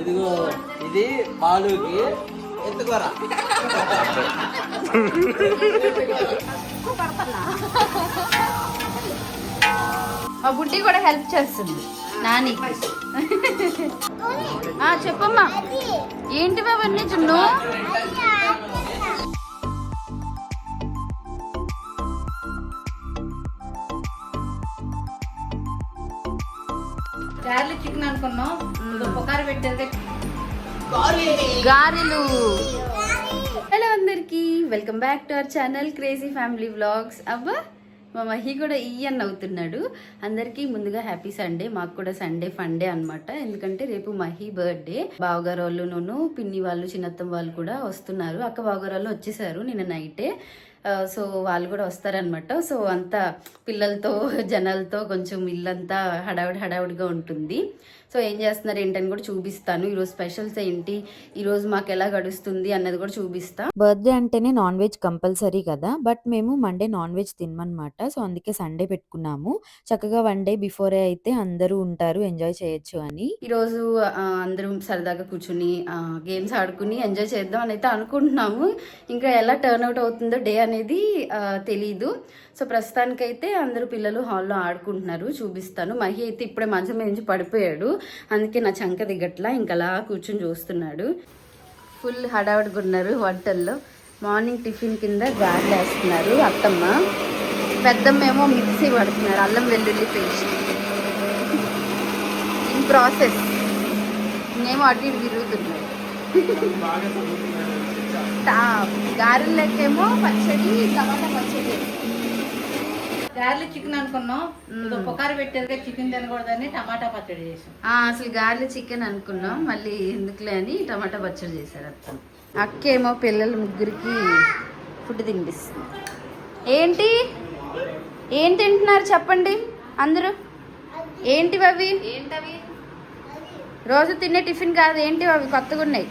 ఇదిగో ఇది బాలుకి ఎత్తుకోరా. మా బుడ్డి కూడా హెల్ప్ చేస్తుంది. నాని. ఆ, చెప్పమ్మా. ఏంటివి అవన్నీ చున్ను? గారెలు. హలో అందరికి welcome back to our channel crazy family vlogs. అబ్బా మా మహి కూడా ఈయన్ అవుతున్నాడు. అందరికీ ముందుగా హ్యాపీ సండే మాకు కూడా సండే ఫండే అన్నమాట. ఎందుకంటే రేపు మహి బర్త్డే. బావగారు వాళ్ళు నూను పిన్ని వాళ్ళు చిన్నత్తం వాళ్ళు కూడా వస్తున్నారు. అక్క బావగారు వాళ్ళు వచ్చేసారు నిన్న నైటే. సో వాళ్ళు కూడా వస్తారనమాట సో అంతా పిల్లలతో జనాలతో కొంచెం ఇల్లంతా హడావుడి హడావుడిగా ఉంటుంది. సో ఏం చేస్తున్నారు ఏంటని కూడా చూపిస్తాను. ఈరోజు స్పెషల్స్ ఏంటి? ఈరోజు మాకు ఎలా గడుస్తుంది అన్నది కూడా చూపిస్తా. బర్త్డే అంటేనే నాన్ వెజ్ కంపల్సరీ కదా. బట్ మేము మండే నాన్ వెజ్ తినమన్నమాట. సో అందుకే సండే పెట్టుకున్నాము. చక్కగా వన్ డే బిఫోరే అయితే అందరూ ఉంటారు. ఎంజాయ్ చేయొచ్చు అని. ఈరోజు అందరం సరదాగా కూర్చుని గేమ్స్ ఆడుకుని ఎంజాయ్ చేద్దాం అని అయితే అనుకుంటున్నాము. ఇంకా ఎలా టర్న్ అవుట్ అవుతుందో డే అనేది తెలీదు. సో ప్రస్తుతానికైతే అందరూ పిల్లలు హాల్లో ఆడుకుంటున్నారు చూపిస్తాను. మహి అయితే ఇప్పుడే మంచం నుంచి పడిపోయాడు. అందుకే నా చంక దిగట్లా ఇంకా అలా కూర్చుని చూస్తున్నాడు. ఫుల్ హడావుడిగా ఉన్నారు వంటల్లో. మార్నింగ్ టిఫిన్ కింద గారెలు వేస్తున్నారు అత్తమ్మ. పెద్దమ్మ ఏమో మిక్సీ పడుతున్నారు అల్లం వెల్లుల్లి పేస్ట్. ఇన్ ప్రాసెస్ నేమో అటు ఇటు తిరుగుతున్నాయి గారెలకేమో పచ్చడి టమాటా పచ్చడి. గార్లిక్ చికెన్ అనుకున్నాం. పుకారు పెట్టేది చికెన్ తినకూడదని టమాటా పచ్చడి చేసాం. ఆ, అసలు గారెలు చికెన్ అనుకున్నాం. మళ్ళీ ఎందుకులే అని టమాటా పచ్చడి చేశారు అత్త. అక్కేమో పిల్లల ముగ్గురికి ఫుడ్ తినిపిస్తుంది. ఏంటి? ఏం తింటున్నారు చెప్పండి అందరూ? ఏంటివి అవి? ఏంటవి? రోజు తినే టిఫిన్ కాదు. ఏంటివి అవి? కొత్తగా ఉన్నాయి.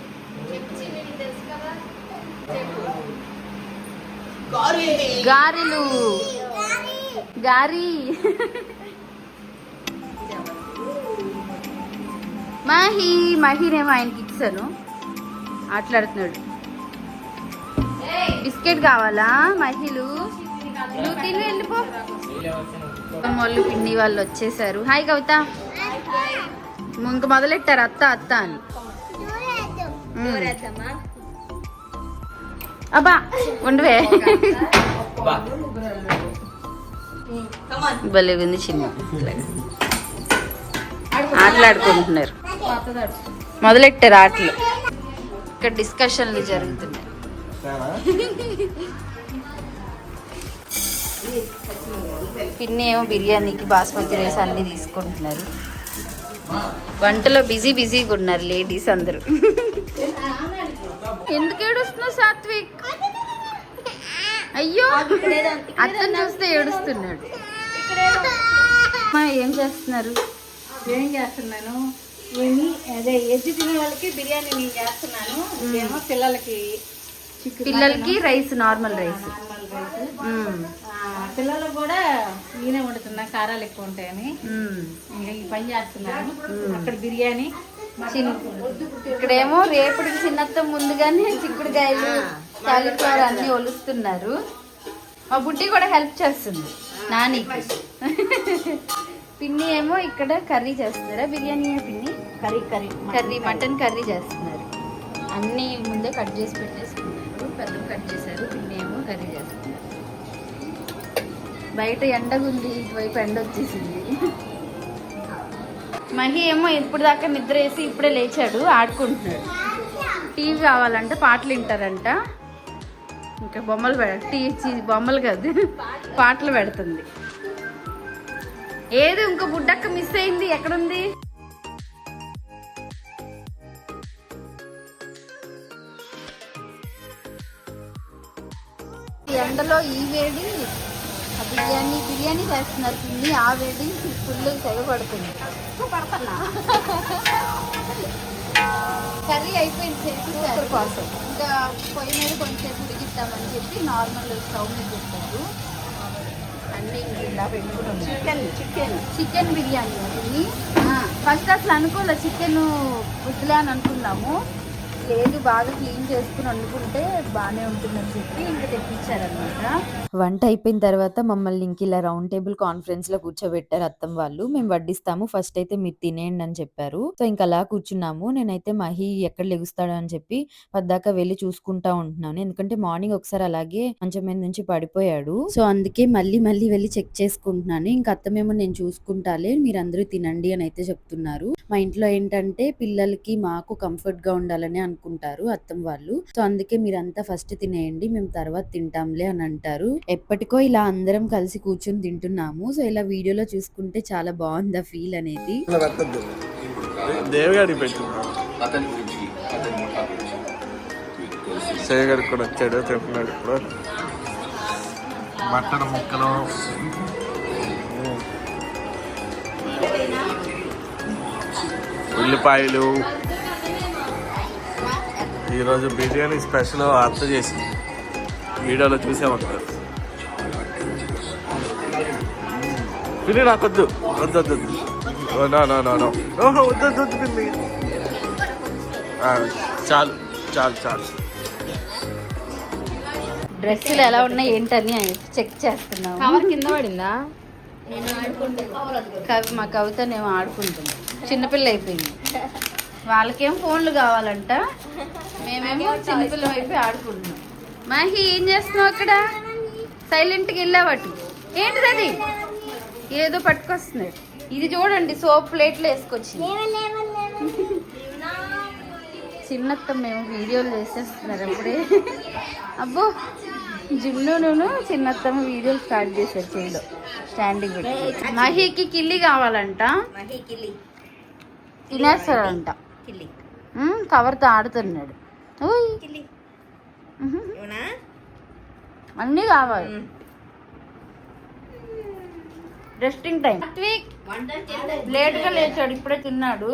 గారెలు. గారి మహి మహినేమో ఆయనకి ఇచ్చాను ఆటలాడుతున్నాడు. బిస్కెట్ కావాలా మహిళలు నువ్వు తిని వెళ్ళిపో. వాళ్ళు పిన్ని వాళ్ళు వచ్చేసారు. హాయ్ కవిత. ఇంక మొదలెట్టారు అత్త అత్త అని. అబ్బా ఉండవే. భలే ఉంది చిన్న. ఆటలాడుకుంటున్నారు. మొదలెట్టారు ఆటలు? ఇక్కడ డిస్కషన్లు జరుగుతున్నాయి. పిన్ని ఏమో బిర్యానీకి బాస్మతి రైస్ అన్ని తీసుకుంటున్నారు. వంటలో బిజీ బిజీగా ఉన్నారు లేడీస్ అందరూ. ఎందుకు ఏడుస్తున్నావు సాత్విక్? అయ్యో! అత్తని చూస్తే ఏడుస్తున్నాడు. ఏం చేస్తున్నారు? ఏం చేస్తున్నాను? ఏమి అదే ఎజ్జి తినే వాళ్ళకి బిర్యానీ నేను చేస్తున్నాను. ఇదేమో పిల్లలకి పిల్లలకి rice normal rice. Normal rice. ఆ, పిల్లలకు కూడా నేనే వండుతున్నా కారాలు ఎక్కువ ఉంటాయని. ఇంకా ఈ పని చేస్తున్నాను. అక్కడ బిర్యానీ ఇక్కడేమో రేపటికి చిన్నత్తం ముందుగానే చిక్కుడుకాయలు కాలీఫ్లవర్ అన్ని ఒలుస్తున్నారు. మా బుడ్డి కూడా హెల్ప్ చేస్తుంది. నాని పిన్ని ఏమో ఇక్కడ కర్రీ చేస్తున్నారా? బిర్యానీ పిన్ని? Curry curry. Curry mutton curry చేస్తున్నారు. అన్నీ ముందే కట్ చేసి పెట్టేసుకున్నారు. పెద్ద కట్ చేశారు. పిన్ని ఏమో కర్రీ చేస్తున్నారు. బయట ఎండగుంది. ఇటువైపు ఎండ వచ్చేసింది మహి ఏమో ఇప్పుడు దాకా నిద్ర వేసి ఇప్పుడే లేచాడు. ఆడుకుంటున్నాడు. టీవీ కావాలంటే పాటలు వింటారంట. ఇంకా బొమ్మలు టీ బొమ్మలు కాదు పాటలు పెడుతుంది. ఏది ఇంకో బుడ్డక్క మిస్ అయింది? ఎక్కడుంది? ఈ ఎండలో ఈ వేడి ఆ బిర్యానీ బిర్యానీ చేస్తున్నారు ఆ వేడి ఫుల్ తెగబడుతుంది. పడుతున్నా. కర్రీ అయిపోయింది చేసేసారు కోసం ఇంకా పొయ్యి మీద కొంచెం ఉడికిస్తామని చెప్పి నార్మల్ స్టవ్ మీద పెట్టారు. Chicken chicken. చికెన్ బిర్యానీ అది ఫస్ట్ అసలు అనుకోలే చికెన్ వద్దులే అని అనుకున్నాము. లేదు బాగా క్లీన్ చేసుకుని వండుకుంటే బాగానే ఉంటుందని చెప్పి ఇంకా తెప్పించారనమాట. వంట అయిపోయిన తర్వాత మమ్మల్ని ఇంక ఇలా రౌండ్ టేబుల్ కాన్ఫరెన్స్లో కూర్చోబెట్టారు అత్తం వాళ్ళు. మేము వడ్డిస్తాము ఫస్ట్ అయితే మీరు తినేయండి అని చెప్పారు. సో ఇంకా అలా కూర్చున్నాము. నేనైతే మహి ఎక్కడ లెగుస్తాడు అని చెప్పి పద్దాక వెళ్ళి చూసుకుంటా ఉంటున్నాను. ఎందుకంటే మార్నింగ్ ఒకసారి అలాగే మంచం మీద నుంచి పడిపోయాడు. సో అందుకే మళ్ళీ మళ్ళీ వెళ్ళి చెక్ చేసుకుంటున్నాను. ఇంకా అత్తమేమో నేను చూసుకుంటాలే మీరు అందరూ తినండి అని అయితే చెప్తున్నారు. మా ఇంట్లో ఏంటంటే పిల్లలకి మాకు కంఫర్ట్గా ఉండాలని అనుకుంటారు అత్తం వాళ్ళు. సో అందుకే మీరంతా ఫస్ట్ తినేయండి మేము తర్వాత తింటాంలే అని అంటారు. ఎప్పటికో ఇలా అందరం కలిసి కూర్చొని తింటున్నాము. సో ఇలా వీడియోలో చూసుకుంటే చాలా బాగుంది ఆ ఫీల్ అనేది? కూడా వచ్చాడు తింటున్నాడు ఇప్పుడు. మటన్ ముక్కలు. ఉల్లిపాయలు. ఈరోజు బిర్యానీ స్పెషల్ అర్థ చేసింది. వీడియోలో చూసామంటారు పిల్లి నాకొద్దు వద్దు. వద్దు వద్దు ఓ, నో నో నో నో. ఓహో వద్దు వద్దు వద్దు పిల్లి ఆ, చాలు చాలు చాలు. డ్రెస్సులు ఎలా ఉన్నాయి ఏంటని చెక్ చేస్తున్నాము. కవర్ కింద పడిందా? కవి మా కవితనేమో ఆడుకుంటుంది చిన్నపిల్ల అయిపోయింది. వాళ్ళకేం ఫోన్లు కావాలంట? మేమేమో చిన్నపిల్ల అయిపోయి ఆడుకుంటున్నాం. మాహి ఏం చేస్తున్నావు అక్కడ? సైలెంట్గా వెళ్ళావటు ఏంటిది అది ఏదో పట్టుకొస్తున్నాడు. ఇది చూడండి సోప్ ప్లేట్లు వేసుకొచ్చింది. చిన్నత్త మేము వీడియోలు చేసేస్తున్నారు అప్పుడే. అబ్బో జున్నును చిన్నత్తమ్మ వీడియోలు స్టార్ట్ చేశారు చేయడం స్టాండింగ్ మహికి కిల్లి కావాలంట. తినేస్తాడంట. కవర్తో ఆడుతున్నాడు. అన్నీ కావాలి. రెస్టింగ్ టైం లేట్గా లేచాడు ఇప్పుడే తిన్నాడు.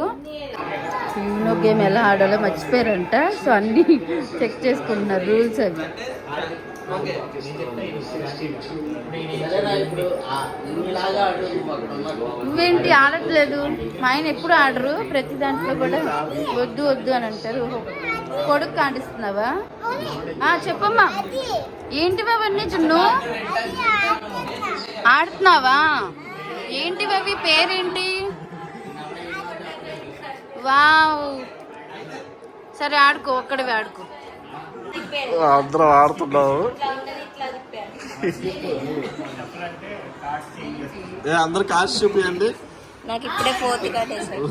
యూనో గేమ్ ఎలా ఆడాలో మర్చిపోయారంట. సో అన్ని చెక్ చేసుకుంటున్నారు రూల్స్ అవి. నువ్వేంటి ఆడట్లేదు? మా ఆయన ఎప్పుడు ఆడరు? ప్రతి దాంట్లో కూడా వద్దు వద్దు అని అంటారు. కొడుకు ఆడిస్తున్నావా? చెప్పమ్మా. ఏంటివి అవన్నీ చున్ను ఆడుతున్నావా? ఏంటివి అవి పేరేంటి? వావ్. సరే ఆడుకో ఒక్కడవి ఆడుకో. అందరం ఆడుతున్నాము. అందరు కాస్ట్ చూపియండి. నాకు ఇప్పుడే ఫోర్త్ కట్టేసాడు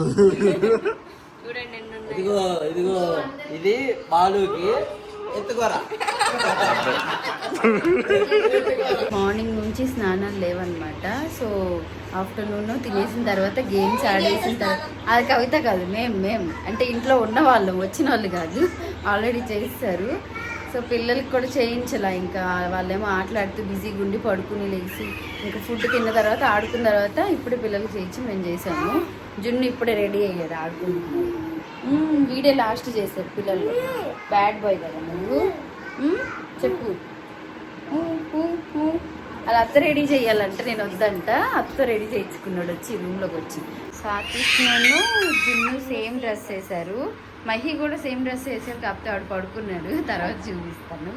ఇదిగో ఇదిగో ఇది బాలుకి ఎత్తుకోరా. మార్నింగ్ నుంచి స్నానాలు లేవన్నమాట. సో ఆఫ్టర్నూన్ తినేసిన తర్వాత గేమ్స్ ఆడేసిన తర్వాత అది కవిత కాదు మేము మేము అంటే ఇంట్లో ఉన్న వాళ్ళం వచ్చిన వాళ్ళు కాదు. ఆల్రెడీ చేస్తారు. సో పిల్లలకి కూడా చేయించాల. ఇంకా వాళ్ళేమో ఆటలాడుతూ బిజీగా ఉండి పడుకుని లేచి ఇంకా ఫుడ్ తిన్న తర్వాత ఆడుకున్న తర్వాత ఇప్పుడే పిల్లలకి చేయించి మేము చేసాము. జున్ను ఇప్పుడే రెడీ అయ్యాడు ఆడుకుంటున్నాడు వీడే లాస్ట్ చేశారు పిల్లలు. బ్యాడ్ బాయ్ కదా నువ్వు. చెప్పు. అది అలా అత్త రెడీ చేయాలంటే నేను వద్దంట. అత్త రెడీ చేయించుకున్నాడు వచ్చి రూమ్లోకి వచ్చి. సాత్విక్ నన్ను జున్ను డ్రెస్ వేశారు. మహి కూడా సేమ్ డ్రెస్ వేసారు కాకపోతే ఆడు పడుకున్నాడు. తర్వాత చూపిస్తాను.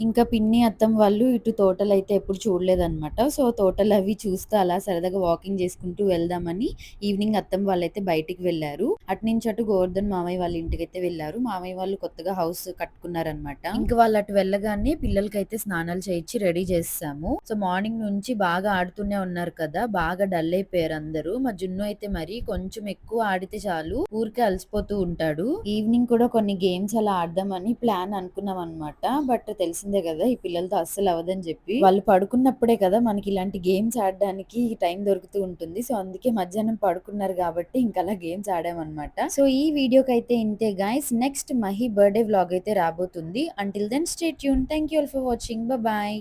ఇంకా పిన్ని అత్తం వాళ్ళు ఇటు తోటలు అయితే ఎప్పుడు చూడలేదన్నమాట. సో తోటలు అవి చూస్తూ అలా సరదాగా వాకింగ్ చేసుకుంటూ వెళ్దామని ఈవినింగ్ అత్తం వాళ్ళైతే బయటికి వెళ్ళారు. అటు నుంచి అటు గోవర్ధన్ మామయ్య వాళ్ళ ఇంటికి అయితే వెళ్ళారు. మామయ్య వాళ్ళు కొత్తగా హౌస్ కట్టుకున్నారనమాట ఇంకా వాళ్ళు అటు వెళ్ళగానే పిల్లలకైతే స్నానాలు చేయించి రెడీ చేస్తాము. సో మార్నింగ్ నుంచి బాగా ఆడుతూనే ఉన్నారు కదా బాగా డల్ అయిపోయారు అందరూ. మా జున్ను అయితే మరి కొంచెం ఎక్కువ ఆడితే చాలు ఊరికే అలసిపోతూ ఉంటాడు. ఈవినింగ్ కూడా కొన్ని గేమ్స్ అలా ఆడదామని ప్లాన్ అనుకున్నాం అనమాట బట్ తెలిసిన తెలిసిందే కదా ఈ పిల్లలతో అస్సలు అవ్వదని చెప్పి. వాళ్ళు పడుకున్నప్పుడే కదా మనకి ఇలాంటి గేమ్స్ ఆడడానికి టైం దొరుకుతూ ఉంటుంది. సో అందుకే మధ్యాహ్నం పడుకున్నారు కాబట్టి ఇంకా అలా గేమ్స్ ఆడామన్నమాట. సో ఈ వీడియోకి అయితే ఇంతే guys next Mahi birthday vlog అయితే రాబోతుంది. Until then stay tune thank you all for watching bye